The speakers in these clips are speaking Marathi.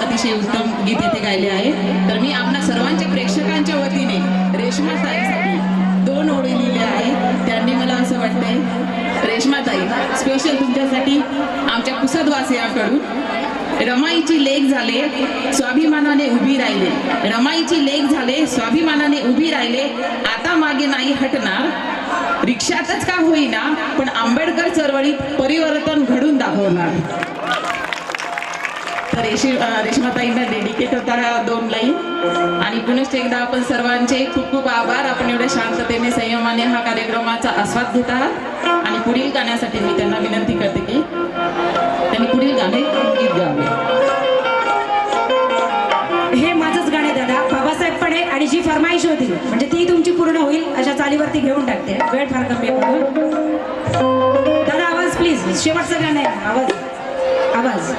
अतिशय उत्तम गीत येथे गायले आहे. तर मी आपल्या सर्वांच्या प्रेक्षकांच्या वतीने रेश्माताईसाठी दोन ओळी लिहिल्या आहेत. त्यांनी मला असं वाटतंय रेशमाताई स्पेशल तुमच्यासाठी आमच्या कुसदवासियाकडून रमाईची लेख झाले स्वाभिमानाने उभी राहिले. रमाईची लेख झाले स्वाभिमानाने उभी राहिले. आता मागे नाही हटणार. रिक्षातच का होईना पण आंबेडकर चळवळीत परिवर्तन घडून दाखवणार. रेशी रेशमाताईंना डेडिकेट होता हा दोन लाईन. आणि पुनश्च एकदा आपण सर्वांचे खूप खूप आभार. आपण एवढ्या शांततेने संयमाने हा कार्यक्रमाचा आस्वाद घेत आहात. आणि पुढील गाण्यासाठी मी त्यांना विनंती करते की त्यांनी पुढील गाणे गीत गावे. हे माझंच गाणे दादा. बाबासाहेब पण आहे आणि जी फरमाईश होती म्हणजे ती तुमची पूर्ण होईल अशा चालीवरती घेऊन टाकते. वेळ फार कमी दादा आवाज प्लीज शेवटचं गाणं आहे. आवाज. आवाज.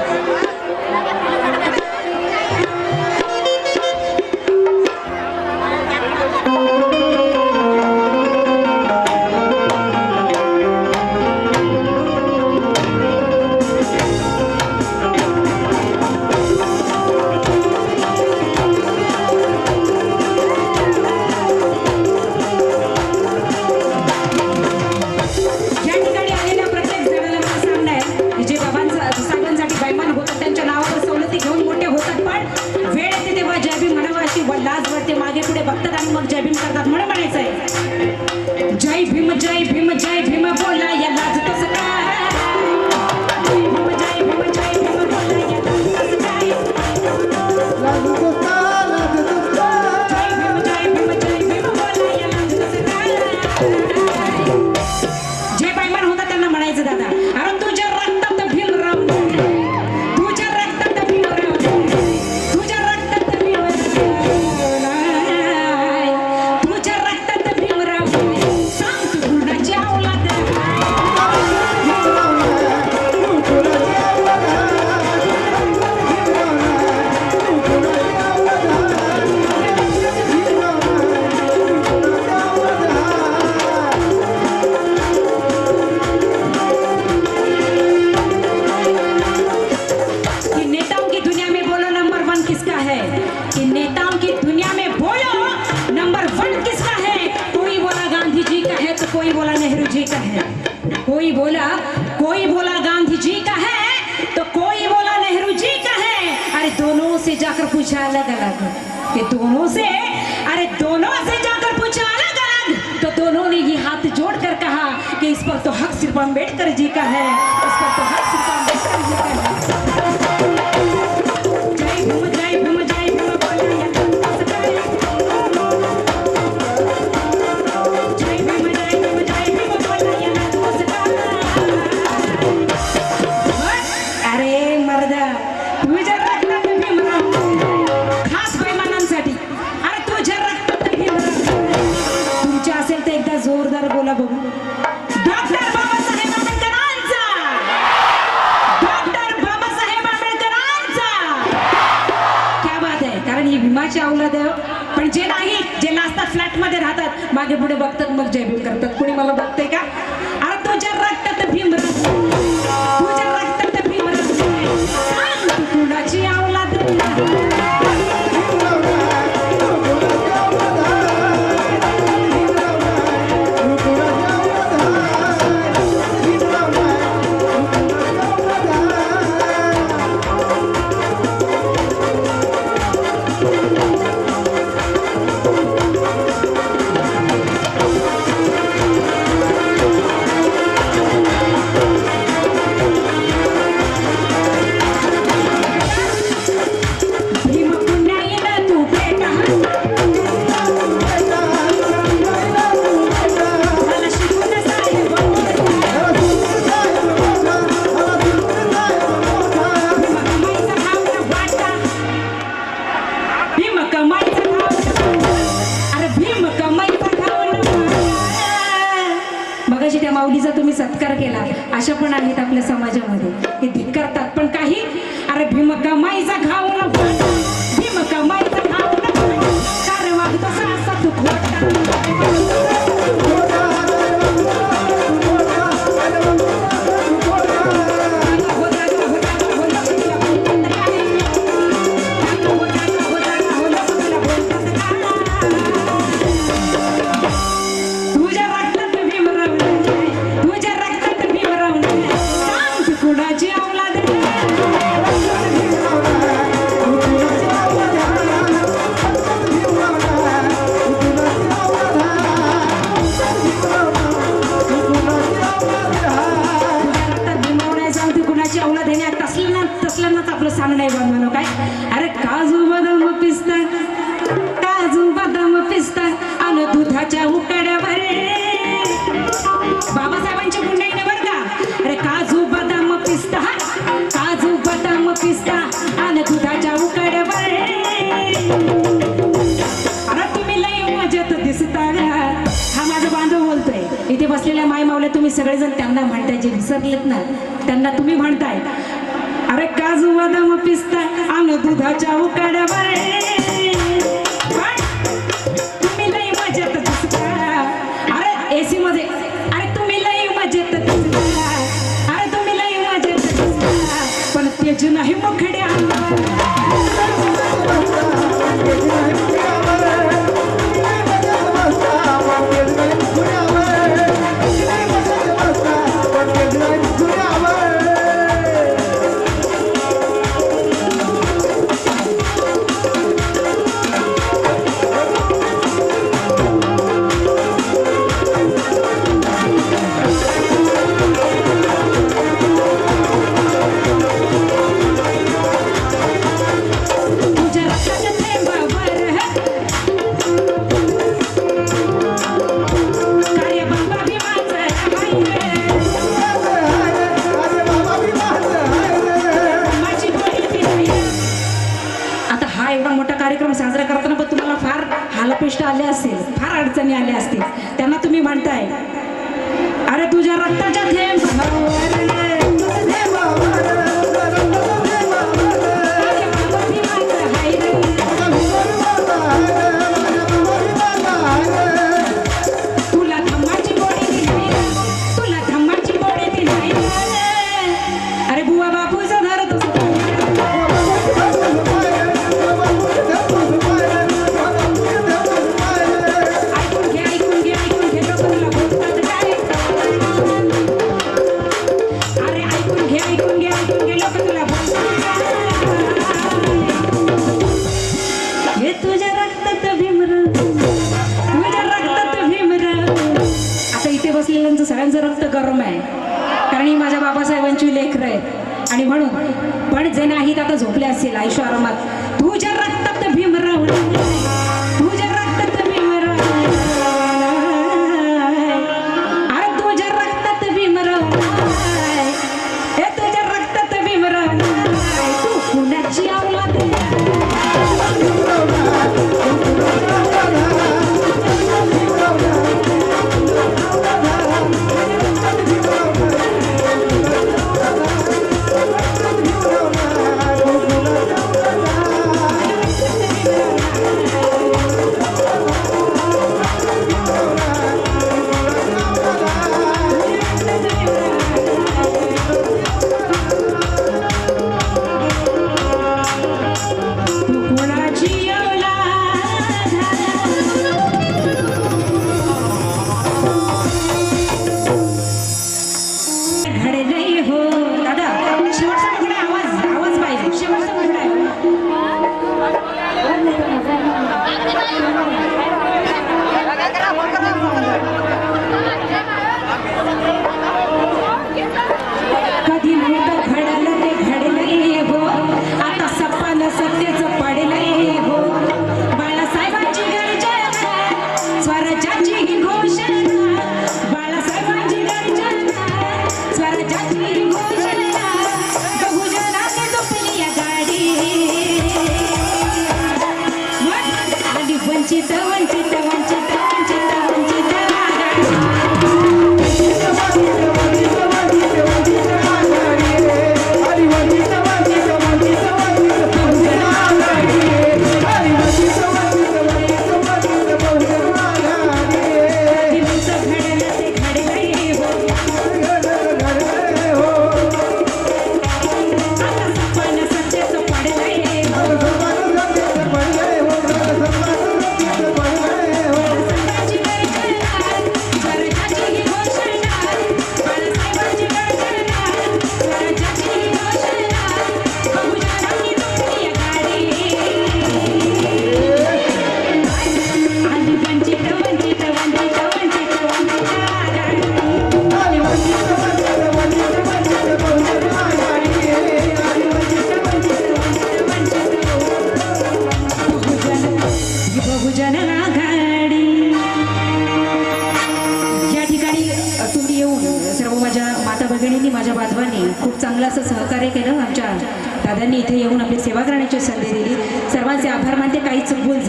जाकर पूछा अलग अलग। कि दोनों से, अरे दोनों से जाकर पूछा अलग अलग। तो दोनों ने ये हाथ जोड़कर कहा कि इस पर तो हक सिर्फ़ अंबेडकर जी का है, इस पर तो हक सिर्फ़ अंबेडकर जी का है। विमाची औलाद आहे हो. पण जे नाही जे नाचतात फ्लॅटमध्ये राहतात मागे पुढे बघतात मग जयभीम करतात. कोणी मला बघते का? अरे तुझ्या रक्तात भीम रक्त Isaac सांग सांगणार आहे बांधवानो काय? अरे काजू बदाम पिस्ता काजू बदाम पिस्ता आणि दुधाच्या उकड्यावर बाबासाहेबांची गुंडाई ना बरं का? अरे काजू बदाम पिस्ता काजू बदाम पिस्ता आणि दुधाच्या उकड्यावर अरे तुम्ही लय मजेत दिसता हा माझा बांधव बोलतोय. इथे बसलेल्या माय मावल्या तुम्ही सगळेजण त्यांना म्हणताय जे विसरलेत ना त्यांना तुम्ही म्हणताय. अरे काजू बदाम पिस्ता आण दुधाच्या उकाड्यावर. आणि म्हणून पण जे नाही आता झोपले असेल आयुष्य आरामात. तू जर रक्तात भीम राहून